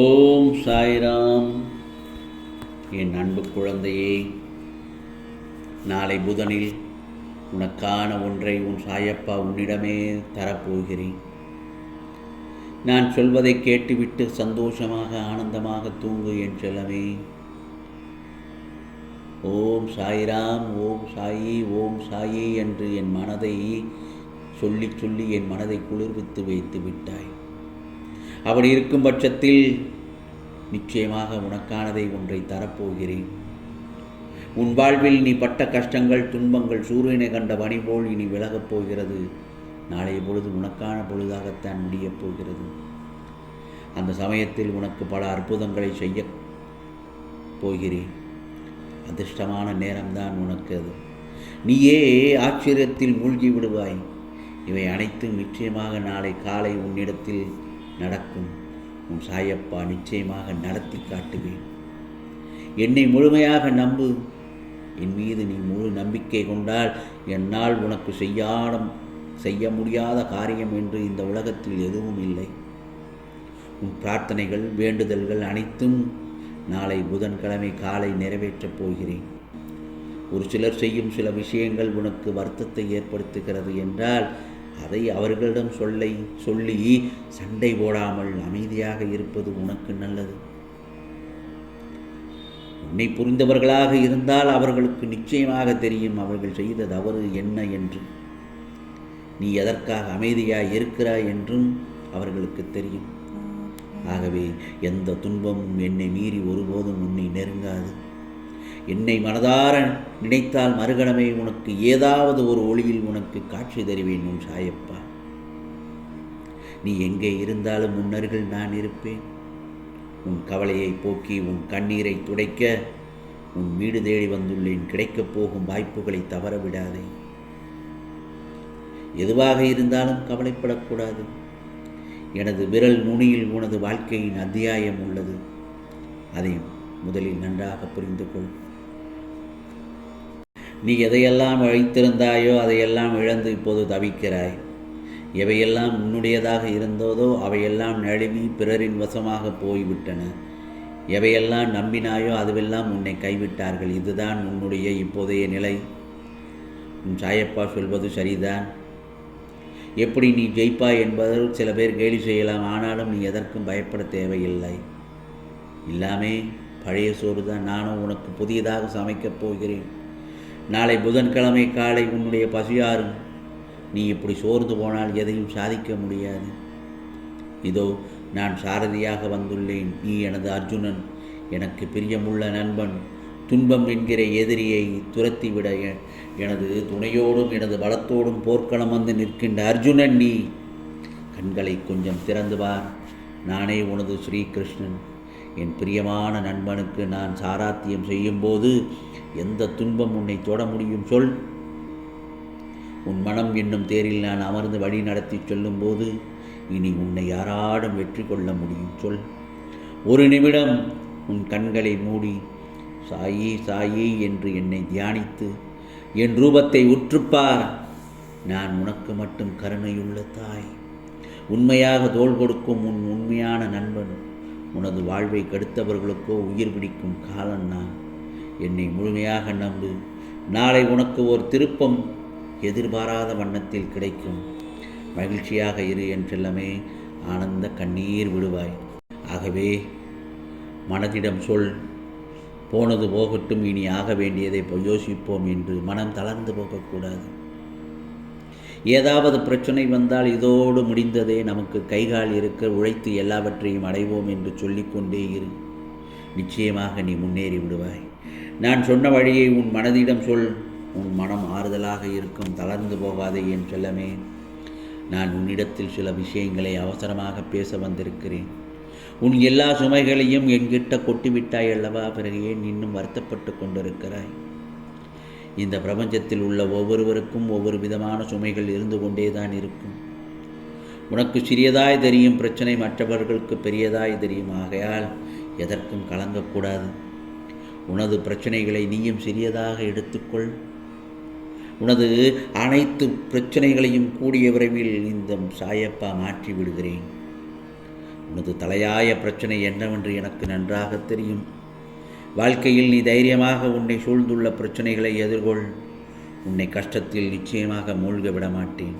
ஓம் சாய்ராம். என் அன்பு குழந்தையே நாளை புதனில் உனக்கான ஒன்றை உன் சாயப்பா உன்னிடமே தரப்போகிறேன். நான் சொல்வதை கேட்டுவிட்டு சந்தோஷமாக ஆனந்தமாக தூங்கு என் செல்லமே. ஓம் சாய்ராம் ஓம் சாயி ஓம் சாயி என்று என் மனதை சொல்லி சொல்லி என் மனதை குளிர்வித்து வைத்து விட்டாய். அப்படி இருக்கும் பட்சத்தில் நிச்சயமாக உனக்கானதை ஒன்றை தரப்போகிறேன். உன் வாழ்வில் நீ பட்ட கஷ்டங்கள் துன்பங்கள் சூரியனை கண்ட பணி போல் இனி விலகப் போகிறது. நாளைய பொழுது உனக்கான பொழுதாகத்தான் முடியப் போகிறது. அந்த சமயத்தில் உனக்கு பல அற்புதங்களை செய்ய போகிறேன். அதிர்ஷ்டமான நேரம்தான் உனக்கு அது. நீயே ஆச்சரியத்தில் மூழ்கி விடுவாய். இவை அனைத்தும் நிச்சயமாக நாளை காலை உன்னிடத்தில் நடக்கும். உன் சாயப்பா நிச்சயமாக நடத்தி காட்டுவேன். என்னை முழுமையாக நம்பு. என் மீது நீ முழு நம்பிக்கை கொண்டால் என்னால் உனக்கு செய்யாடம் செய்ய முடியாத காரியம் என்று இந்த உலகத்தில் எதுவும் இல்லை. உன் பிரார்த்தனைகள் வேண்டுதல்கள் அனைத்தும் நாளை புதன்கிழமை காலை நிறைவேற்றப் போகிறேன். ஒரு சிலர் செய்யும் சில விஷயங்கள் உனக்கு வருத்தத்தை ஏற்படுத்துகிறது என்றால் அதை அவர்களிடம் சொல்லை சொல்லி சண்டை போடாமல் அமைதியாக இருப்பது உனக்கு நல்லது. உன்னை புரிந்தவர்களாக இருந்தால் அவர்களுக்கு நிச்சயமாக தெரியும் அவர்கள் செய்த தவறு என்ன என்று. நீ எதற்காக அமைதியாய் இருக்கிறாய் என்றும் அவர்களுக்கு தெரியும். ஆகவே எந்த துன்பமும் என்னை மீறி ஒருபோதும் உன்னை நெருங்காது. என்னை மனதார நினைத்தால் மறுகணமே உனக்கு ஏதாவது ஒரு ஒளியில் உனக்கு காட்சி தருவேன் உன் சாயப்பா. நீ எங்கே இருந்தாலும் முன்னர்கள் நான் இருப்பேன். உன் கவலையை போக்கி உன் கண்ணீரை துடைக்க உன் வீடு தேடி வந்துள்ளேன். கிடைக்கப் போகும் வாய்ப்புகளை தவற விடாதே. எதுவாக இருந்தாலும் கவலைப்படக்கூடாது. எனது விரல் நுனியில் உனது வாழ்க்கையின் அத்தியாயம் உள்ளது. அதை முதலில் நன்றாக புரிந்து கொள் நீ எதையெல்லாம் வைத்திருந்தாயோ அதையெல்லாம் இழந்து இப்போது தவிக்கிறாய். எவையெல்லாம் உன்னுடையதாக இருந்ததோ அவையெல்லாம் நழுவி பிறரின் வசமாக போய்விட்டன. எவையெல்லாம் நம்பினாயோ அதுவெல்லாம் உன்னை கைவிட்டார்கள். இதுதான் உன்னுடைய இப்போதைய நிலை. உன் சாயப்பா சொல்வது சரிதான். எப்படி நீ ஜெயிப்பாய் என்பதில் சில பேர் கேலி செய்யலாம். ஆனாலும் நீ எதற்கும் பயப்பட தேவையில்லை. எல்லாமே பழைய சோறு தான் நானும் உனக்கு புதியதாக சமைக்கப் போகிறேன். நாளை புதன்கிழமை காலை உன்னுடைய பசியாரும் நீ இப்படி சோர்ந்து போனால் எதையும் சாதிக்க முடியாது. இதோ நான் சாரதியாக வந்துள்ளேன் நீ எனது அர்ஜுனன். எனக்கு பிரியமுள்ள நண்பன் துன்பம் என்கிற எதிரியை துரத்திவிட எனது துணையோடும் எனது பலத்தோடும் போர்க்களம் வந்து நிற்கின்ற அர்ஜுனன் நீ. கண்களை கொஞ்சம் திறந்து வா நானே உனது ஸ்ரீகிருஷ்ணன். என் பிரியமான நண்பனுக்கு நான் சாராத்தியம் செய்யும்போது எந்த துன்பம் உன்னை தொட முடியும் சொல். உன் மனம் என்னும் தேரில் நான் அமர்ந்து வழி நடத்தி சொல்லும்போது இனி உன்னை யாராடும் வெற்றி கொள்ள முடியும் சொல். ஒரு நிமிடம் உன் கண்களை மூடி சாயி சாயி என்று என்னை தியானித்து என் ரூபத்தை உற்றுப்பார். நான் உனக்கு மட்டும் கருணையுள்ள தாய். உண்மையாக தோள் கொடுக்கும் உன் உண்மையான நண்பன் உனது வாழ்வை கெடுத்தவர்களுக்கோ உயிர் பிடிக்கும் காலம் நான். என்னை முழுமையாக நம்பு. நாளை உனக்கு ஒரு திருப்பம் எதிர்பாராத வண்ணத்தில் கிடைக்கும். மகிழ்ச்சியாக இரு என்றெல்லாமே ஆனந்த கண்ணீர் விடுவாய். ஆகவே மனதிடம் சொல். போனது போகட்டும் இனி ஆக வேண்டியதை யோசிப்போம் என்று மனம் தளர்ந்து போகக்கூடாது. ஏதாவது பிரச்சனை வந்தால் இதோடு முடிந்ததே நமக்கு கைகால் இருக்க உழைத்து எல்லாவற்றையும் அடைவோம் என்று சொல்லிக்கொண்டே இரு. நிச்சயமாக நீ முன்னேறி விடுவாய். நான் சொன்ன வழியை உன் மனதிடம் சொல். உன் மனம் ஆறுதலாக இருக்கும். தளர்ந்து போகாதே என் செல்லமே. நான் உன்னிடத்தில் சில விஷயங்களை அவசரமாக பேச வந்திருக்கிறேன். உன் எல்லா சுமைகளையும் என்கிட்ட கொட்டிவிட்டாய் அல்லவா? பிறகு ஏன் இன்னும் வருத்தப்பட்டு கொண்டிருக்கிறாய்? இந்த பிரபஞ்சத்தில் உள்ள ஒவ்வொருவருக்கும் ஒவ்வொரு விதமான சுமைகள் இருந்து கொண்டே தான் இருக்கும். உனக்கு சிறியதாய் தெரியும் பிரச்சனை மற்றவர்களுக்கு பெரியதாய் தெரியும். ஆகையால் எதற்கும் கலங்கக்கூடாது. உனது பிரச்சனைகளை நீயும் சிறியதாக எடுத்துக்கொள். உனது அனைத்து பிரச்சனைகளையும் கூடிய விரைவில் இந்த சாயப்பா மாற்றி விடுகிறேன். உனது தலையாய பிரச்சனை என்னவென்று எனக்கு நன்றாக தெரியும். வாழ்க்கையில் நீ தைரியமாக உன்னை சூழ்ந்துள்ள பிரச்சனைகளை எதிர்கொள். உன்னை கஷ்டத்தில் நிச்சயமாக மூழ்க விட மாட்டேன்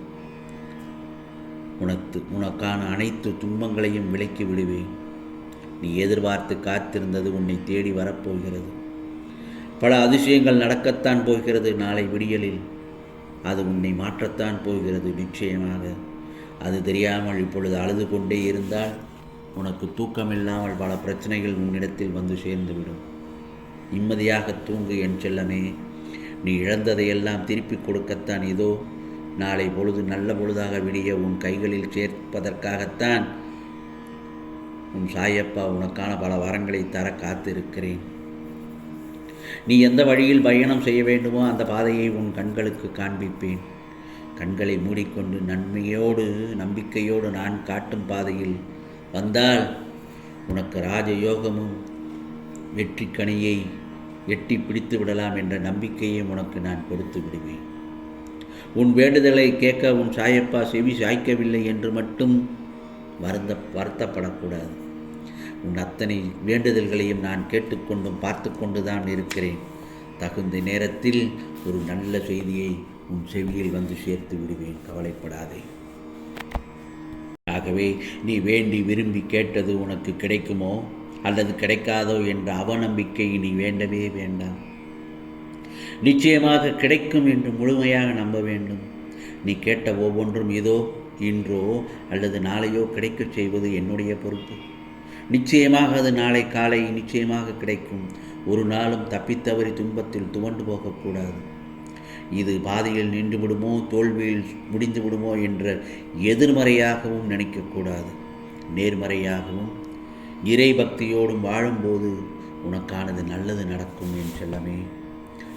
உனக்கு உனக்கான அனைத்து துன்பங்களையும் விலக்கி விடுவேன். நீ எதிர்பார்த்து காத்திருந்தது உன்னை தேடி வரப்போகிறது. பல அதிசயங்கள் நடக்கத்தான் போகிறது நாளை விடியலில். அது உன்னை மாற்றத்தான் போகிறது நிச்சயமாக. அது தெரியாமல் இப்பொழுது அழுது கொண்டே இருந்தால் உனக்கு தூக்கமில்லாமல் பல பிரச்சனைகள் உன்னிடத்தில் வந்து சேர்ந்துவிடும். நிம்மதியாக தூங்கு என் செல்லமே. நீ இழந்ததையெல்லாம் திருப்பி கொடுக்கத்தான் இதோ. நாளை பொழுது நல்ல பொழுதாக விடிய உன் கைகளில் சேர்ப்பதற்காகத்தான் உன் சாயப்பா உனக்கான பல வரங்களை தர காத்திருக்கிறேன். நீ எந்த வழியில் பயணம் செய்ய வேண்டுமோ அந்த பாதையை உன் கண்களுக்கு காண்பிப்பேன். கண்களை மூடிக்கொண்டு நன்மையோடு நம்பிக்கையோடு நான் காட்டும் பாதையில் வந்தால் உனக்கு ராஜயோகமும் வெற்றிக்கணியை எட்டி பிடித்து விடலாம் என்ற நம்பிக்கையை உனக்கு நான் கொடுத்து விடுவேன். உன் வேண்டுதலை கேட்க உன் சாயப்பா செவி சாய்க்கவில்லை என்று மட்டும் வருந்த வருத்தப்படக்கூடாது. உன் அத்தனை வேண்டுதல்களையும் நான் கேட்டுக்கொண்டும் பார்த்து கொண்டு தான் இருக்கிறேன். தகுந்த நேரத்தில் ஒரு நல்ல செய்தியை உன் செவியில் வந்து சேர்த்து விடுவேன். கவலைப்படாதே. ஆகவே நீ வேண்டி விரும்பி கேட்டது உனக்கு கிடைக்குமோ? அல்லது கிடைக்காதோ என்ற அவநம்பிக்கை நீ வேண்டவே வேண்டாம். நிச்சயமாக கிடைக்கும் என்று முழுமையாக நம்ப வேண்டும். நீ கேட்ட ஒவ்வொன்றும் இதோ இன்றோ அல்லது நாளையோ கிடைக்கச் செய்வது என்னுடைய பொறுப்பு. நிச்சயமாக அது நாளை காலை நிச்சயமாக கிடைக்கும். ஒரு நாளும் தப்பித்தவறி துன்பத்தில் துவண்டு போகக்கூடாது. இது பாதையில் நின்று விடுமோ தோல்வியில் முடிந்து விடுமோ என்ற எதிர்மறையாகவும் நினைக்கக்கூடாது. நேர்மறையாகவும் இறை பக்தியோடும் வாழும்போது உனக்கானது நல்லது நடக்கும் என் செல்லமே.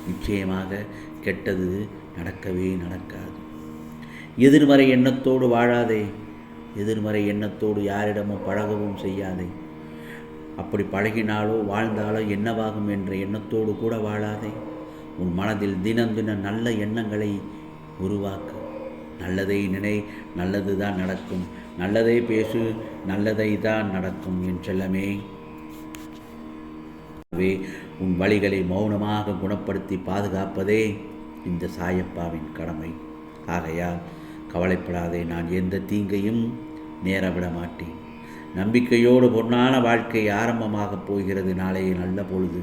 நிச்சயமாக கெட்டது நடக்கவே நடக்காது. எதிர்மறை எண்ணத்தோடு வாழாதே. எதிர்மறை எண்ணத்தோடு யாரிடமும் பழகவும் செய்யாதே. அப்படி பழகினாலோ வாழ்ந்தாலோ என்னவாகும் என்ற எண்ணத்தோடு கூட வாழாதே. உன் மனதில் தினம் தினம் நல்ல எண்ணங்களை உருவாக்கு. நல்லதை நினை நல்லது தான் நடக்கும். நல்லதை பேசு நல்லதை தான் நடக்கும் என் செல்லமே. உன் வழிகளை மௌனமாக குணப்படுத்தி பாதுகாப்பதே இந்த சாயப்பாவின் கடமை. ஆகையால் கவலைப்படாதே நான் எந்த தீங்கையும் நேரவிட மாட்டேன். நம்பிக்கையோடு பொன்னான வாழ்க்கை ஆரம்பமாகப் போகிறது நாளைய நல்ல பொழுது.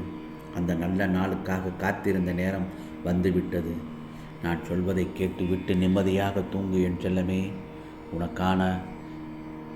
அந்த நல்ல நாளுக்காக காத்திருந்த நேரம் வந்துவிட்டது. நான் சொல்வதை கேட்டுவிட்டு நிம்மதியாக தூங்கு என் செல்லமே. உனக்கான